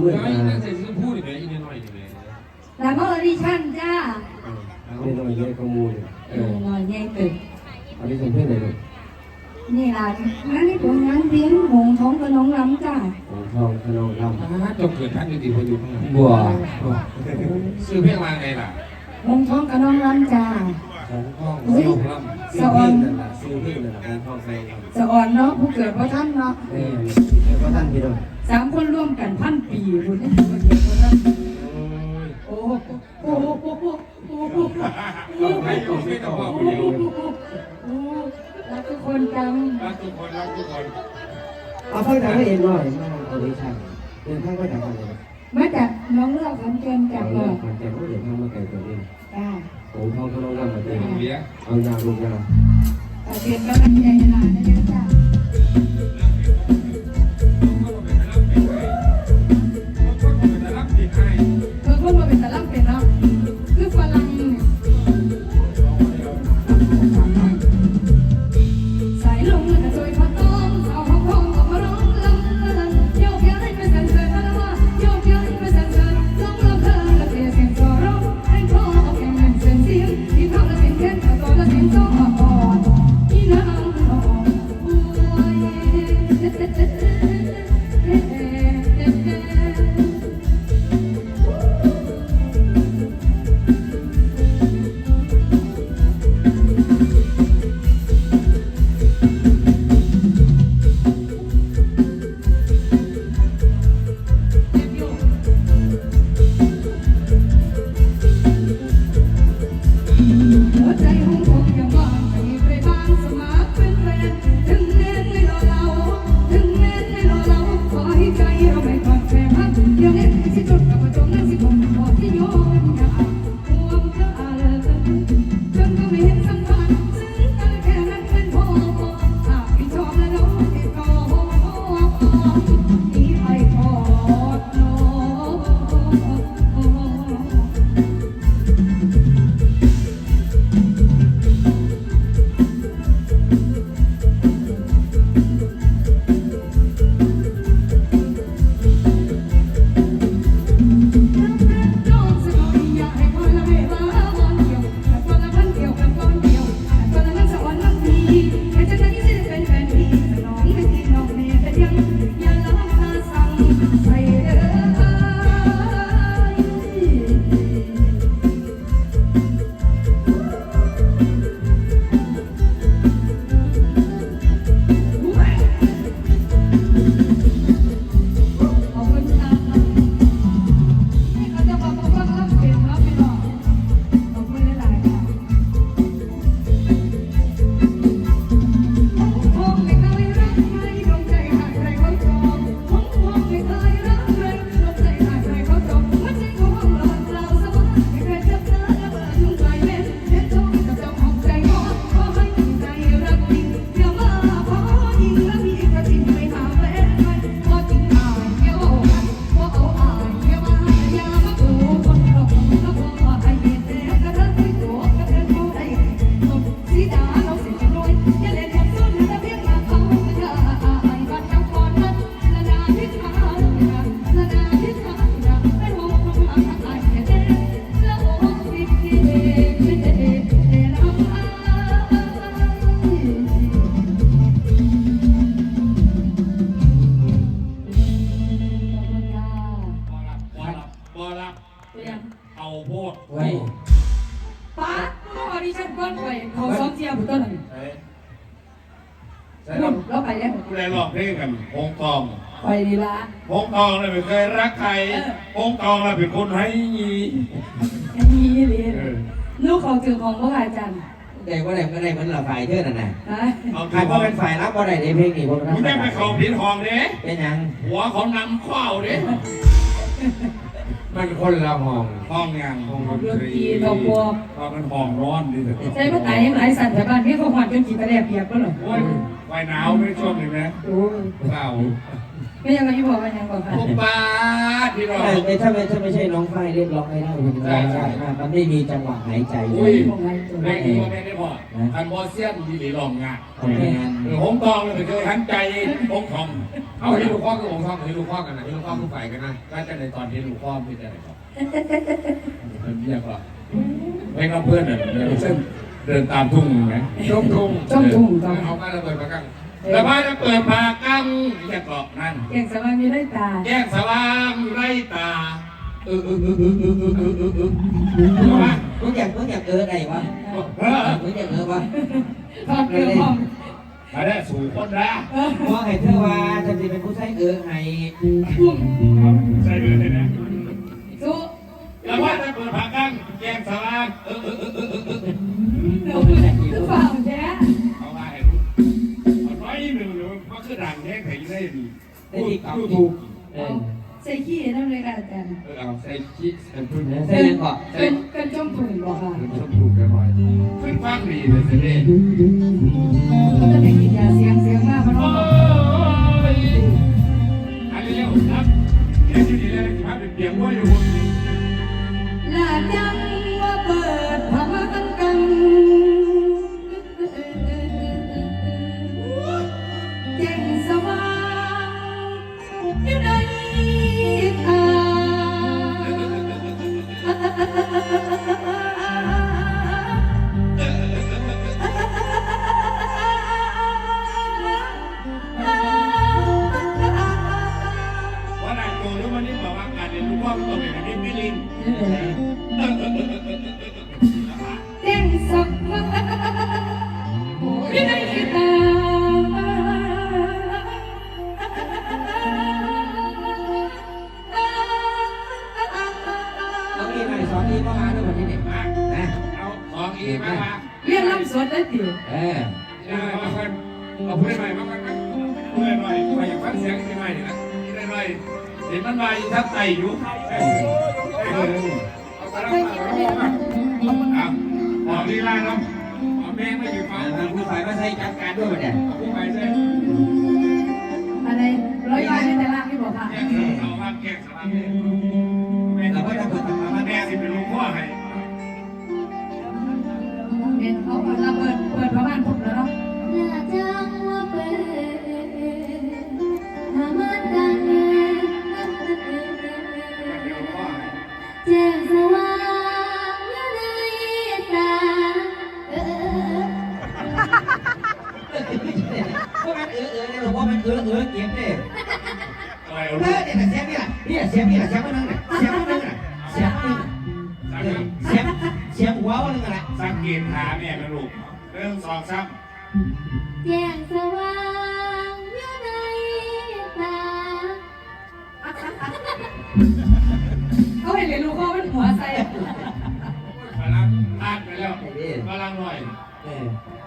มือแล้วตาอีนั่นใส่ซื้อพูดอีกเลยอีนี่น้อยอีกเลยแล้วมาออดิชั่นจ้าไม่น้อยเยอะขโมยเอเอออหน่อยใหญ่ตึกอันนี้เป็นเพื่อนไหนลูกนี่ล่ะงั้นนี่ผลงานเลี้ยงหงท้องกับน้องลำจ้าของทองขนมลำอ่าจบเกิดท่านอยู่ดีพออยู่ข้างหลังบัวซื้อเพลงมาไงล่ะหงท้องกับน้องลำจ้าของทองอุ๊ยขนมลำซื้อพี่นั่นแหละซื้อพี่นั่นแหละของทองแฟนสะอ่อนเนาะผู้เกิดเพราะท่านเนาะเออเดี๋ยวก็ ท่านพี่น้องสามคนร่วมกันพันปีคุณเนี่ยคนเดียวเพราะท่านโอ้โหโอ้โหโอ้โหโอ้โหเราให้อยู่ที่ตะวันโอ้อยู่โหโอ้โหรักทุกคนจังรักทุกคนรักทุกคนเอาเพื่อนทำให้เอ็นหน่อยมาเอาดิฉันเดินทางไปจากอะไรนะมาจากน้องเลือกของเกมจาจากกเรื่เมือองงของแกก็เดินทางมาไกลกว่านี้จ้าของทองขนมลำมาเต็มเลี้ยงเอายาลูกยาแต่เปลี่ยนกำลังใจหลานนะจ๊ะ ไว้ป้าเมื่อวานนี้ฉันก้อนไปเขาซ้อมเจียบุต้นหนึ่งเฮ้ยใช่แล้แล้ววไปแล้วผู้ใดร้องเพลงกันพงทองไปดีละพงทองเลยไม่เคยรักใครพงทองเลยเป็นคนให้ยีอันนี้เรียนลูกเขาถือของพระอาจารย์แต่ว่าอะไรก็ได้มันละฝ่ายเท่านั้นน่ะฮะเอาใครก็เป็นฝ่ายรับก็ได้ในเพลงนี้คนคุนั้ณนได้ไปเขาผิดทองเด้เป็นยังหัวเขานำข้าวเด้ มันคนละห้องห้องยังห้องดนดนตตรีรีดอกบัวห้องเป็นห้องร้อนดิเถอะใช้ภาษายังหลายสัตว์แต่บ้านนี้เขาหวานจนกี่ตะแลบเปียกก็หรอโอ้ยไฟหนาวไม่ช่วงนี้นะโอ้ยเปล่า ไม่ยังไงยี่บอกว่ายังบอกค่ะปุ๊บป้าที่เราแต่แต่ถ้าไม่ถ้าไม่ใช่น้องฝ้ายเรียกร้องไม่ได้คุณใช่ใช่มันไม่มีจังหวะหายใจอุ้ยบอกไงตัวแรงนี้ว่าไม่ได้พอนะคันบอเซียนมีหลีลองงานแมนเออหงทองเลยไปเคยหันใจหงทองเอาที่ลูกข้อคือองค์ทองที่ลูกข้อกันนะที่ลูกข้อคือฝ่ายกันนะก็จะในตอนที่ลูกข้อพี่จะไหนก่อนมันเรียกว่าไม่ต้องเพื่อนอะเส้นเดินตามทุ่งไหมช่วงทุ่งจ้องทุ่งจ้องเอามาระเบิดมากัง แล้วบ้านจะเปิดผากังจะเกาะนั่นเก่งสบายมีได้ตาแยกสว่างอยู่ไรตาเออเออเออเออเออเออเออเออเออรู้ไหมมึงอยากมึงอยากเออไหนวะเออมึงอยากเออวะทอดเกลือพร้อมมาได้สู่คนละเออมองให้เธอว่าฉันจะเป็นผู้ใช้เออให้พุ่มใส่เลยนะสู้แล้วบ้านจะเปิดผากังแยกสว่างเออเออเออเออเออเออ ได้ดีกับพูดถูกเออใส่ขี้นั่นเลยค่ะอาจารย์ เออเอาใส่ขี้ใส่พึ่งใส่ยังก่อนเป็นเป็นจมถุงบอกค่ะชมถูกกันหน่อยพึ่งฟังดีเลยสิเนี่ยก็จะได้กินยาเสียง การเรียนรู้ว่ามันต้องเป็นแบบนี้ไม่ลิงแจ้งสว่างอยู่ในตาเอาอีมาสอนอีก็มาด้วยวันนี้เนี่มานะเอาของอีมาเรียนลำสดได้ติเออเอาเพื่อนเอาเพื่อนใหม่มากันเมื่อยหน่อยไปอยากฟังเสียงที่ใหม่นี่นะนี่ได้หน่อย เห็นมันมาอีทับไตอยู่เออเอาไปแล้วมาแล้วมาอะของลีลาเนาะเอาแม่มาอยู่ฟังทางผู้ฝ่ายมาใช้จัดการด้วยเนี่ยผู้ใหม่ใช่อะไรร้อยบาทในแต่ละที่บอกค่ะแยกสาวบ้าแยกสาวบ้านแม่เราก็จะเปิดทำมาแม่สิเป็นลูกพ่อให้เป็นเขาเปิดระเบิดเปิด วงพ่อมันเออเออเก็บเนี่ยอะไรเอเอาอลูกเนี่ยเสียงนี่แหละเนี่ยเสียงนี่แหละเสียงมันนั่งเนี่ยเสียงมันนั่งเนี่ยเสียงนี่เสียงเสียงหัวมันนั่งอะไรสังเกตหาแม่เป็นลูกเรื่องสองซ้แจ้งสว่างอยู่ในตาเขาเห็นเลยลูกเขาเป็นหัวใส่ำพลังพลาดไปแล้วพลังหน่อยเออ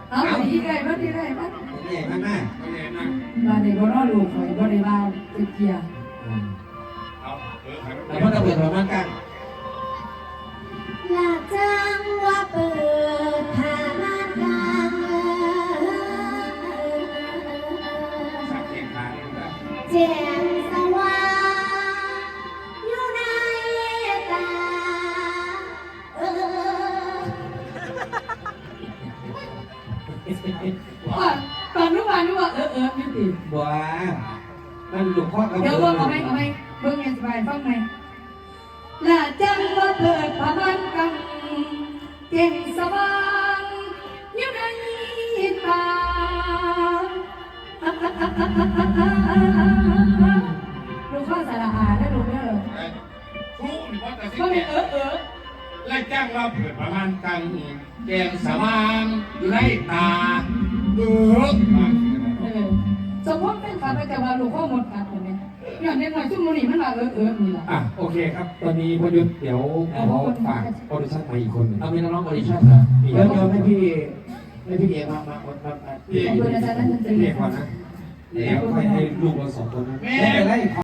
เอาไปอีกไงบ้างที่ไรบ้าง เนี่ยมันน่ะไม่เห็นนะ มาในบ่รอดลูกอยบ่ไบ้าเป็กเกียร์แล้วพ่อจะเปิดหัวมากกัรลาจังว่าเปิดผ่านมากกังเจีงสว่างอยู่ในตาเออ ว่าตอนรู้ว่านึกว่าเออเออไม่ติบัวมันหลวงพ่อกับเดี๋ยวเบิ่งเอาไหมเอาไหมเบิ่งยังสบายฟังไหมละจังว่าเปิดพมันกังเก่งสว่างอยู่ในตาลูกข้อสารอาได้ลูกเด้อครูหรือว่าแต่สิก็เป็เนี่นยเออเออไล่จ้างเราเปิดประมาณตังแกงสว่างอยู่ในตาเออเออ ลูกข้อหมดขาดคนนี้อย่างเด็กหน่อยชุ่มมือนี่มันมาเออเออนี่แหละอะโอเคครับ ตอนนี้พยุทธ์เดี๋ยวขอฝากโปรดิชั่นมาอีกคนหนึ่งเอามีน้องๆออดิชั่นเหรอเดี๋ยวเดี๋ยวให้พี่ให้พี่เอกมามามามาพี่ขอบคุณอาจารย์นันทเรียกก่อนนะเดี๋ยวค่อยให้ลูกเราสองคนนะแม่ไม่เป็นไร